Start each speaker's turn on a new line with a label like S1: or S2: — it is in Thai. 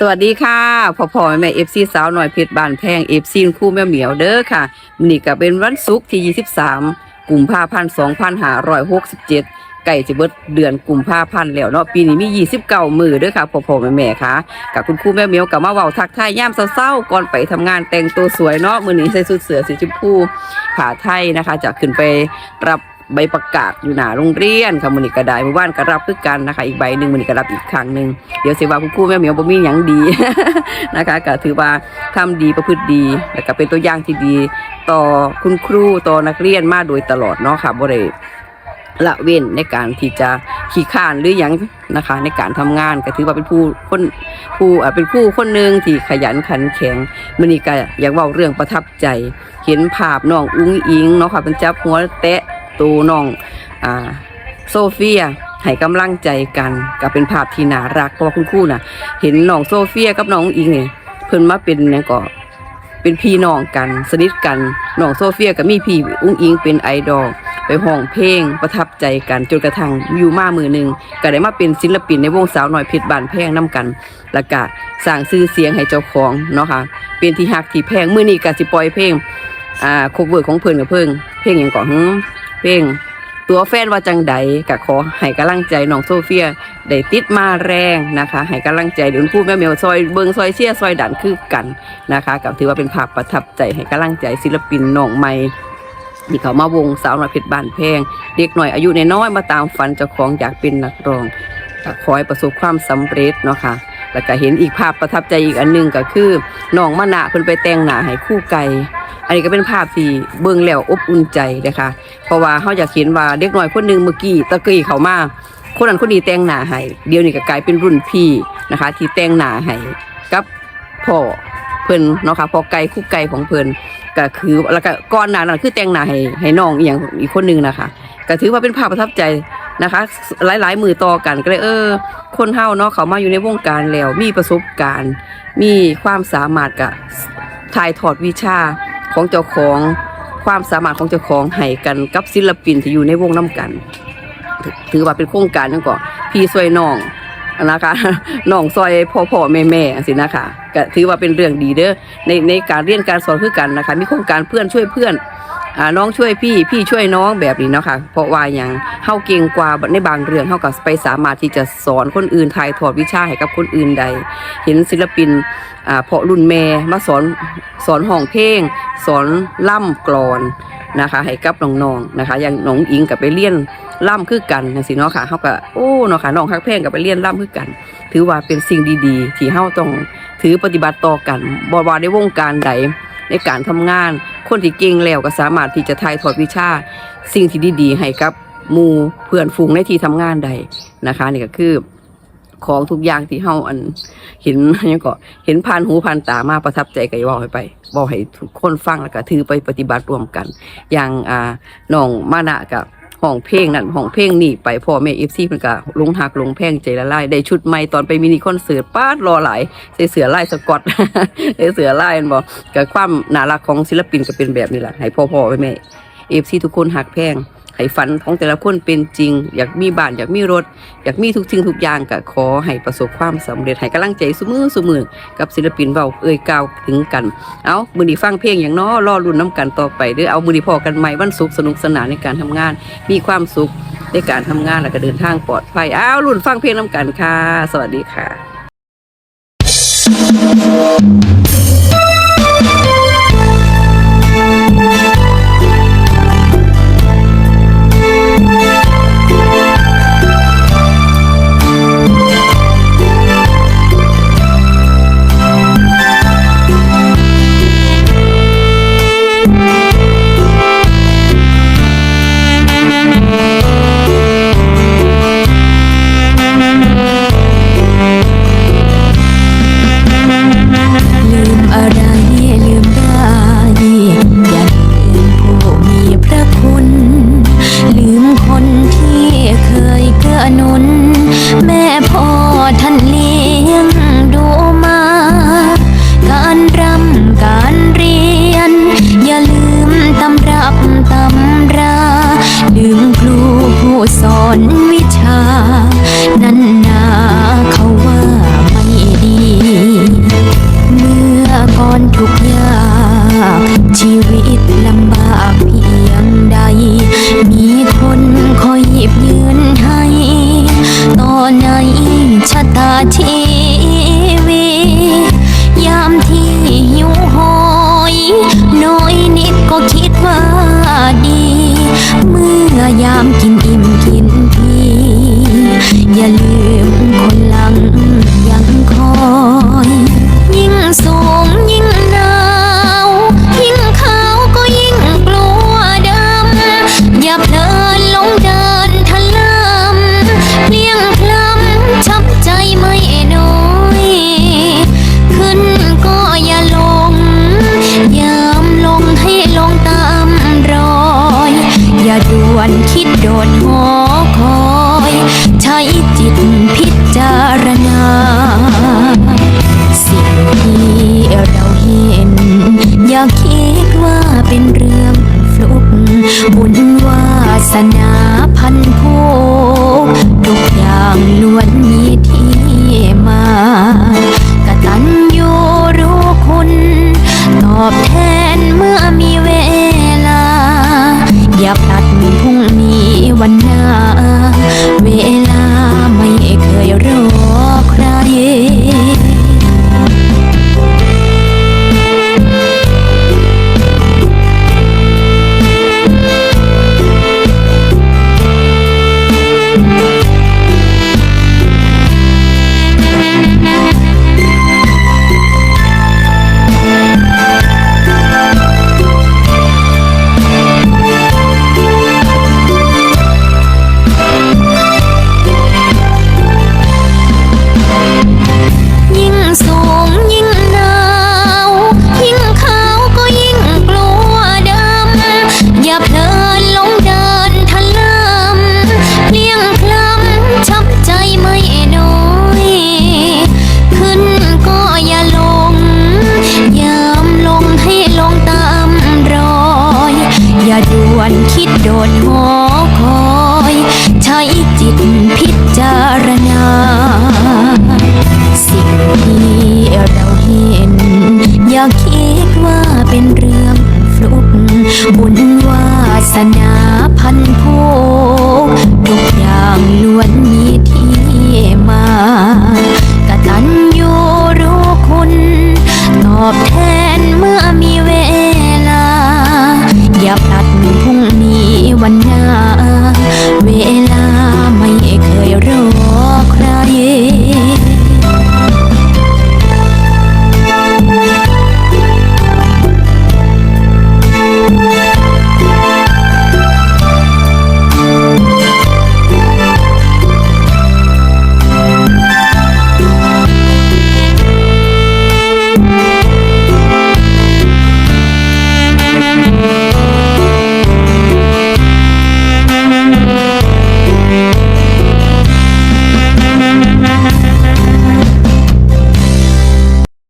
S1: สวัสดีค่ะพ่อพ่อแม่แม่เอฟซีสาวหน่อยเพชรบานแพงเอฟซีคู่แม่เหมียวเด้อค่ะนี่ก็เป็นวันศุกร์ที่ 23กุมภาพันธ์2567ใกล้จะเบิดเดือนกุมภาพันธ์แล้วเนาะปีนี้มี29มือเด้อค่ะพ่อพ่อแม่แม่ค่ะกับคุณครูแม่เหมียวกับมาเว้าทักทายย่ามเศร้าๆก่อนไปทำงานแต่งตัวสวยเนาะมื้อนี้ใส่ชุดเสือสีชมพูผ้าไทยนะคะ จะขึ้นไปรับ ใบประกาศอยู่หน้าโรงเรียนค่ะมือนี้ก็ได้มื่อวานก็รับคือกันนะคะ อีกใบหนึ่งมือนี้ก็รับอีกครั้งหนึ่งเดี๋ยวเสิว่าคุณครูแม่เหมียวบ่มีหยังดีนะคะก็ถือว่าทำดีประพฤติดีแล้วก็เป็นตัวอย่างที่ดี ต่อคุณครูต่อนักเรียนมาโดยตลอดเนาะค่ะบ่ได้ละเว้นในการที่จะขี้ข้านหรือหยังนะคะ ในการทำงานก็ถือว่าเป็นผู้คนผู้อ่าเป็นผู้คนหนึ่งที่ขยันขันแข็งมื้อนี้ก็อยากว้าเรื่องประทับใจ เห็นภาพน้องอุ้งอิงเนาะค่ะเป็นจับหัวแตะ ตูน้องอ่าโซเฟียให้กำลังใจกันก็เป็นภาพที่น่ารักเพราะคุณครูน่ะ เห็นน้องโซเฟียกับน้องอิงเนี่ยเพิ่นมาเป็นหยังก็เป็นพี่น้องกันสนิทกันน้องโซเฟียกับมีพี่อุ้งอิงเป็นไอดอลไปห้องเพลงประทับใจกันจนกระทั่งอยู่มามือหนึ่งก็ได้มาเป็นศิลปินในวงสาวน้อยเพชรบานแพงน้กันแล้วก็สร้างชื่อเสียงให้เจ้าของเนาะค่ะเป็นที่ฮักที่แพงมือนี้ก็สิปล่อยเพลงอ่าคบเวอร์ของเพิ่นกับเพิ่งเพลงหยังก่อน เพลงตัวแฟนว่าจังใดก็ขอให้กำลังใจน้องโซเฟียได้ติดมาแรงนะคะให้กำลังใจเดี๋ยวพูดแม่เมียวซอยเบิงซอยเชียซอยดันคือกันนะคะก็ถือว่าเป็นภาพประทับใจให้กำลังใจศิลปินน้องใหม่ที่เขามาวงสาวน้อยเพชรบ้านแพงเด็กหน่อยอายุน้อยมาตามฝันเจ้าของอยากเป็นนักร้องขอให้ประสบความสำเร็จเนาะค่ะแล้วก็เห็นอีกภาพประทับใจอีกอันหนึงก็คือน้องมะนะเพิ่นไปแต่งหน้าให้คู่ไก่ อันนี้ก็เป็นภาพที่เบิ่งแล้วอบอุ่นใจนะคะเพราะว่าเขาอยากเห็นว่าเด็กน้อยคนหนึ่งเมื่อกี้ตะกี้เขามาคนนั้นคนนี้แต่งหน้าให้เดี๋ยวนี้ก็กลายเป็นรุ่นพี่นะคะ ที่แต่งหน้าให้กับพ่อเพิ่นเนาะค่ะพ่อไก่คู่ไก่ของเพิ่นก็คือแล้วก็ก่อนหน้านั้นคือแต่งหน้าให้ให้น้องอีกอย่างอีกคนหนึงนะคะก็ถือว่าเป็นภาพประทับใจนะคะ หลายๆมือต่อกันก็เลยเออ คนเฮาเนาะเขามาอยู่ในวงการแล้ว มีประสบการณ์ มีความสามารถกับถ่ายทอดวิชา ของเจ้าของความสามารถของเจ้าของให้กันกับศิลปินที่อยู่ในวงน้ำกัน ถือว่าเป็นโครงการนั่นก่อนพี่ซวยน้องนะคะน้องซอยพ่อพ่อแม่แม่สินะคะก็ถือว่าเป็นเรื่องดีเด้อในในการเรียนการสอนคือกันนะคะ มีโครงการเพื่อนช่วยเพื่อน อ่าน้องช่วยพี่พี่ช่วยน้องแบบนี้เนาะค่ะเพราะว่าอย่างเฮาเก่งกว่าในบางเรื่องเฮาก็ไปสามารถที่จะสอนคนอื่นถ่ายทอดวิชาให้กับคนอื่นใด เห็นศิลปินอ่าเพาะรุ่นแม่มาสอนสอนห้องเพลง สอนล่ำกลอนนะคะให้กับน้องๆนะคะ อย่างน้องอิงกับไปเรียนล่ำคือกันจังซี่เนาะค่ะเฮาก็โอ้เนาะค่ะน้องฮักเพลงกับไปเรียนล่ำคือกัน ถือว่าเป็นสิ่งดีๆ ที่เฮาต้องถือปฏิบัติต่อกันบ่ว่าในวงการใด ในการทำงาน คนที่เก่งแล้วก็สามารถที่จะถ่ายทอดวิชา สิ่งที่ดีๆให้กับหมู่เพื่อนฝูงในที่ทำงานใดนะคะนี่ก็คือของทุกอย่างที่เฮาอันเห็นยังก็เห็นผ่านหูผ่านตามาประทับใจก็อย่าบอกให้ไปบอกให้ทุกคนฟังแล้วก็ถือไปปฏิบัติร่วมกัน อย่างอ่าน้องมานะกับ ห้องเพลงนั่นห้องเพลงนี่ไปพ่อแม่เอฟซีเพิ่นก็ลงหักลงแพงใจละลายได้ชุดใหม่ตอนไปมินิคอนเสิร์ตป้าดรอหลายใส่เสือลายสกอตใส่เสือลายม่นบอกกับความน่ารักของศิลปินก็เป็นแบบนี้แหละให้พ่อพ่อแม่เอฟซีทุกคนหักแพง ให้ฝันของแต่ละคนเป็นจริง อยากมีบ้านอยากมีรถ อยากมีทุกสิ่งทุกอย่างก็ขอให้ประสบความสำเร็จให้กำลังใจสมือสมือกับศิลปินเว้าเอ่ยกล่าวถึงกัน เอามือนี้ฟังเพลงอย่างน้อรอรุ่นน้ำกันต่อไปเด้อเอามือนี้พอกันใหม่วันศุกร์สนุกสนานในการทำงาน มีความสุขในการทำงานแล้วก็เดินทางปลอดภัยเอารุ่นฟังเพลงน้ำกันค่ะ สวัสดีค่ะ
S2: 天。 วันหน้าเวล อย่าคิดว่าเป็นเรื่องฟลุกบุญวาสนาพันโพทุกอย่างล้วนมีที่มา